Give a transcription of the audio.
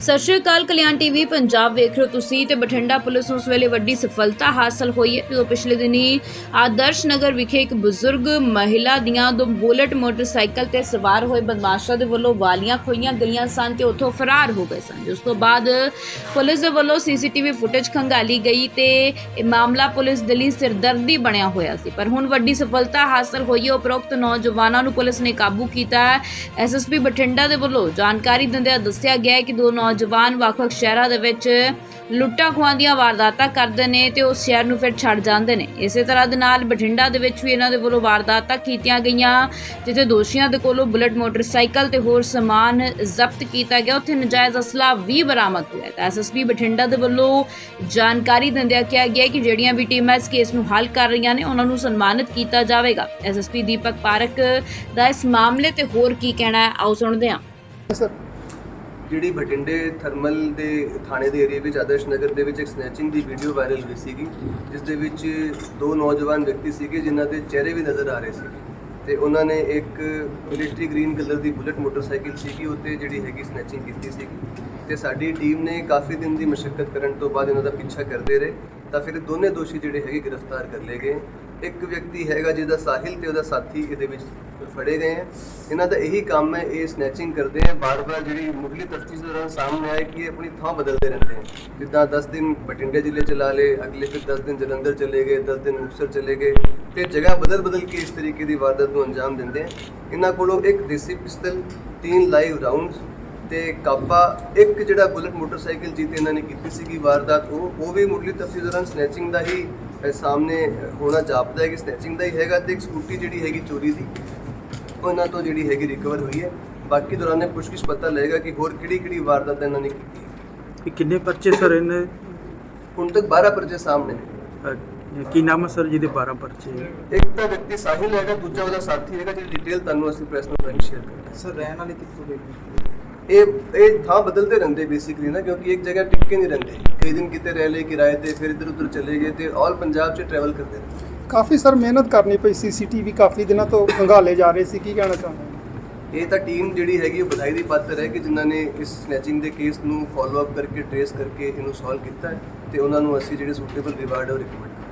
ਸਤਿ ਸ਼੍ਰੀ ਅਕਾਲ, ਕਲਿਆਣ ਟੀਵੀ ਪੰਜਾਬ ਵੇਖ ਰਹੇ ਹੋ ਤੁਸੀਂ ਤੇ ਬਠਿੰਡਾ ਪੁਲਿਸ ਨੂੰ ਉਸ ਵੇਲੇ ਵੱਡੀ ਸਫਲਤਾ ਹਾਸਲ ਹੋਈ ਹੈ। ਜਦੋਂ ਪਿਛਲੇ ਦਿਨੀ ਆਦਰਸ਼ ਨਗਰ ਵਿਖੇ ਇੱਕ ਬਜ਼ੁਰਗ ਮਹਿਲਾ ਦੀਆਂ ਦੋ ਬੁਲਟ ਮੋਟਰਸਾਈਕਲ ਤੇ ਸਵਾਰ ਹੋਏ ਬਦਮਾਸ਼ਾਂ ਦੇ ਵੱਲੋਂ ਵਾਲੀਆਂ ਖੋਈਆਂ ਗਈਆਂ ਸਨ ਤੇ ਉੱਥੋਂ ਫਰਾਰ ਹੋ ਗਏ ਸਨ। ਜਿਸ ਤੋਂ ਬਾਅਦ ਪੁਲਿਸ ਦੇ ਵੱਲੋਂ ਸੀਸੀਟੀਵੀ ਫੁਟੇਜ ਖੰਗਾਲੀ ਗਈ ਤੇ ਇਹ ਮਾਮਲਾ ਪੁਲਿਸ ਦੇ ਲਈ ਸਿਰਦਰਦੀ ਬਣਿਆ ਹੋਇਆ ਸੀ। ਪਰ ਹੁਣ ਵੱਡੀ ਸਫਲਤਾ ਹਾਸਲ ਹੋਈ ਹੈ। ਉਪਰੋਕਤ ਨੌਜਵਾਨਾਂ ਨੂੰ ਪੁਲਿਸ ਨੇ ਕਾਬੂ ਕੀਤਾ ਹੈ। ਐਸਐਸਪੀ ਬਠਿੰਡਾ ਦੇ ਵੱਲੋਂ ਜਾਣਕਾਰੀ ਦਿੰਦਿਆਂ ਦੱਸਿਆ ਗਿਆ ਹੈ ਕਿ ਦੋ ਨੌਜਵਾਨ ਵੱਖ-ਵੱਖ ਸ਼ਹਿਰਾਂ ਦੇ ਵਿੱਚ ਲੁੱਟਾਂ ਖੋਹਾਂ ਦੀਆਂ ਵਾਰਦਾਤਾਂ ਕਰਦੇ ਨੇ ਤੇ ਉਹ ਸ਼ਹਿਰ ਨੂੰ ਫਿਰ ਛੱਡ ਜਾਂਦੇ ਨੇ। ਇਸੇ ਤਰ੍ਹਾਂ ਦੇ ਨਾਲ ਬਠਿੰਡਾ ਦੇ ਵਿੱਚ ਵੀ ਇਹਨਾਂ ਦੇ ਵੱਲੋਂ ਵਾਰਦਾਤਾਂ ਕੀਤੀਆਂ ਗਈਆਂ, ਜਿੱਥੇ ਦੋਸ਼ੀਆਂ ਦੇ ਕੋਲੋਂ ਬੁਲਟ, ਮੋਟਰਸਾਈਕਲ ਤੇ ਹੋਰ ਸਮਾਨ ਜ਼ਬਤ ਕੀਤਾ ਗਿਆ। ਉੱਥੇ ਨਜਾਇਜ਼ ਅਸਲਾ ਵੀ ਬਰਾਮਦ ਹੋਇਆ ਹੈ। ਤਾਂ ਐਸਐਸਪੀ ਬਠਿੰਡਾ ਦੇ ਵੱਲੋਂ ਜਾਣਕਾਰੀ ਦਿੰਦਿਆਂ ਕਿਹਾ ਗਿਆ ਕਿ ਜਿਹੜੀਆਂ ਵੀ ਟੀਮਾਂ ਇਸ ਕੇਸ ਨੂੰ ਹੱਲ ਕਰ ਰਹੀਆਂ ਨੇ, ਉਹਨਾਂ ਨੂੰ ਸਨਮਾਨਿਤ ਕੀਤਾ ਜਾਵੇਗਾ। ਐਸਐਸਪੀ ਦੀਪਕ ਪਾਰਕ ਦਾ ਇਸ ਮਾਮਲੇ ਤੇ ਹੋਰ ਕੀ ਕਹਿਣਾ ਹੈ, ਆਓ ਸੁਣਦੇ ਹਾਂ। ਸਰ ਜਿਹੜੀ ਬਠਿੰਡੇ ਥਰਮਲ ਦੇ ਥਾਣੇ ਦੇ ਏਰੀਆ ਵਿੱਚ ਆਦਰਸ਼ ਨਗਰ ਦੇ ਵਿੱਚ ਇੱਕ ਸਨੈਚਿੰਗ ਦੀ ਵੀਡੀਓ ਵਾਇਰਲ ਹੋਈ ਸੀਗੀ, ਜਿਸ ਦੇ ਵਿੱਚ ਦੋ ਨੌਜਵਾਨ ਵਿਅਕਤੀ ਸੀਗੇ ਜਿਨ੍ਹਾਂ ਦੇ ਚਿਹਰੇ ਵੀ ਨਜ਼ਰ ਆ ਰਹੇ ਸੀ ਤੇ ਉਹਨਾਂ ਨੇ ਇੱਕ ਮਿਲਟਰੀ ਗ੍ਰੀਨ ਕਲਰ ਦੀ ਬੁਲਟ ਮੋਟਰਸਾਈਕਲ ਸੀਗੀ ਉੱਤੇ ਜਿਹੜੀ ਹੈਗੀ ਸਨੈਚਿੰਗ ਕੀਤੀ ਸੀਗੀ। ਤੇ ਸਾਡੀ ਟੀਮ ਨੇ ਕਾਫੀ ਦਿਨ ਦੀ ਮਸ਼ੱਕਤ ਕਰਨ ਤੋਂ ਬਾਅਦ ਇਹਨਾਂ ਦਾ ਪਿੱਛਾ ਕਰਦੇ ਰਹੇ, ਤਾਂ ਫਿਰ ਦੋਨੇ ਦੋਸ਼ੀ ਜਿਹੜੇ ਹੈਗੇ ਗ੍ਰਿਫਤਾਰ ਕਰ ਲਏ ਗਏ। ਇੱਕ ਵਿਅਕਤੀ ਹੈਗਾ ਜਿਹਦਾ ਸਾਹਿਲ ਤੇ ਉਹਦਾ ਸਾਥੀ ਇਹਦੇ ਵਿੱਚ ਫੜੇ ਗਏ ਹੈ ਇਹਨਾਂ ਦਾ ਇਹੀ ਕੰਮ ਹੈ, ਇਹ ਸਨੈਚਿੰਗ ਕਰਦੇ ਆ। ਬਾਰ-ਬਾਰ ਜਿਹੜੀ ਮੁੱਢਲੀ ਤਫਤੀਸ਼ ਦੌਰਾਨ ਸਾਹਮਣੇ ਆਇਆ ਕਿ ਇਹ ਆਪਣੀ ਥਾਂ ਬਦਲਦੇ ਰਹਿੰਦੇ ਹੈ ਜਿੱਦਾਂ 10 ਦਿਨ ਬਠਿੰਡੇ ਜ਼ਿਲ੍ਹੇ ਚਲਾ ਲਏ, ਅਗਲੇ ਫਿਰ 10 ਦਿਨ ਜਲੰਧਰ ਚਲੇ ਗਏ 10 ਦਿਨ ਮੁਕਤਸਰ ਚਲੇ ਗਏ ਤੇ ਜਗ੍ਹਾ ਬਦਲ-ਬਦਲ ਕੇ ਇਸ ਤਰੀਕੇ ਦੀ ਵਾਰਦਾਤ ਨੂੰ ਅੰਜਾਮ ਦਿੰਦੇ ਆ। ਇਹਨਾਂ ਕੋਲੋਂ ਇੱਕ ਦੇਸੀ ਪਿਸਤਲ, ਤਿੰਨ ਲਾਈਵ ਰਾਉਂਡਸ ਤੇ ਕਾਪਾ, ਇੱਕ ਜਿਹੜਾ ਬੁਲਟ ਮੋਟਰਸਾਈਕਲ ਜਿਹਤੇ ਇਹਨਾਂ ਨੇ ਕੀਤੀ ਸੀਗੀ ਵਾਰਦਾਤ, ਉਹ ਉਹ ਵੀ ਮੁੱਢਲੀ ਤਫਤੀਸ਼ ਦੌਰਾਨ ਸਨੈਚਿੰਗ ਦਾ ਹੀ ਸਾਹਮਣੇ ਹੋਣਾ ਜਾਪਦਾ ਹੈ ਕਿ ਸਨੈਚਿੰਗ ਦਾ ਹੀ ਹੈਗਾ ਤੇ ਇੱਕ ਸਕੂਟੀ ਜਿਹੜੀ ਹੈਗੀ ਚੋਰੀ ਦੀ ਉਹਨਾਂ ਤੋਂ ਜਿਹੜੀ ਹੈਗੀ ਰਿਕਵਰ ਹੋਈ ਹੈ। ਬਾਕੀ ਦੌਰਾਨੇ ਪੁੱਛਗਿੱਛ ਪਤਾ ਲੱਗੇਗਾ ਕਿ ਹੋਰ ਕਿਹੜੀ ਕਿਹੜੀ ਵਾਰਦਾਤ ਇਹਨਾਂ ਨੇ ਕੀਤੀ। ਇਹ ਕਿੰਨੇ ਪਰਚੇ ਸਰ ਇਹਨੇ? ਹੁਣ ਤੱਕ 12 ਪਰਚੇ ਸਾਹਮਣੇ ਨੇ। ਅਹ, ਕੀ ਨਾਮ ਹੈ ਸਰ ਜਿਹਦੇ 12 ਪਰਚੇ? ਇੱਕ ਤਾਂ ਵਿਅਕਤੀ ਸਾਹਿਲ ਹੈਗਾ ਦੂਜਾ ਉਹਦਾ ਸਾਥੀ ਹੈਗਾ ਜਿਹਦੀ ਡਿਟੇਲ ਤੁਹਾਨੂੰ ਅਸੀਂ ਪ੍ਰੈਸ ਨੂੰ ਸ਼ੇਅਰ ਕਰਾਂਗੇ। ਸਰ ਰਹਿਣ ਵਾਲੇ ਕਿੱਥੋਂ ਦੇ ਇਹ ਇਹ ਥਾਂ ਬਦਲਦੇ ਰਹਿੰਦੇ ਬੇਸਿਕਲੀ ਨਾ ਕਿਉਂਕਿ ਇੱਕ ਜਗ੍ਹਾ ਟਿੱਕੇ ਨਹੀਂ ਰਹਿੰਦੇ। ਕਈ ਦਿਨ ਕਿਤੇ ਰਹਿ ਲਏ ਕਿਰਾਏ ਤੇ ਫਿਰ ਇੱਧਰ ਉੱਧਰ ਚਲੇ ਗਏ ਤੇ ਆਲ ਪੰਜਾਬ 'ਚ ਟਰੈਵਲ ਕਰਦੇ ਰਹਿੰਦੇ ਕਾਫੀ ਸਰ ਮਿਹਨਤ ਕਰਨੀ ਪਈ ਸੀਸੀਟੀਵੀ ਕਾਫੀ ਦਿਨਾਂ ਤੋਂ ਖੰਗਾਲੇ ਜਾ ਰਹੇ ਸੀ ਕੀ ਕਹਿਣਾ ਚਾਹੁੰਦੇ ਇਹ ਤਾਂ ਟੀਮ ਜਿਹੜੀ ਹੈਗੀ ਉਹ ਵਧਾਈ ਦੀ ਪਾਤਰ ਹੈ ਕਿ ਜਿਨ੍ਹਾਂ ਨੇ ਇਸ ਸਨੈਚਿੰਗ ਦੇ ਕੇਸ ਨੂੰ ਫਾਲੋ ਅਪ ਕਰਕੇ ਟ੍ਰੇਸ ਕਰਕੇ ਇਹਨੂੰ ਸੋਲਵ ਕੀਤਾ ਤੇ ਉਹਨਾਂ ਨੂੰ ਅਸੀਂ ਜਿਹੜੇ ਸੂਟੇਬਲ ਰਿਵਾਰਡ ਉਹ ਰਿਕਮੈਂਡ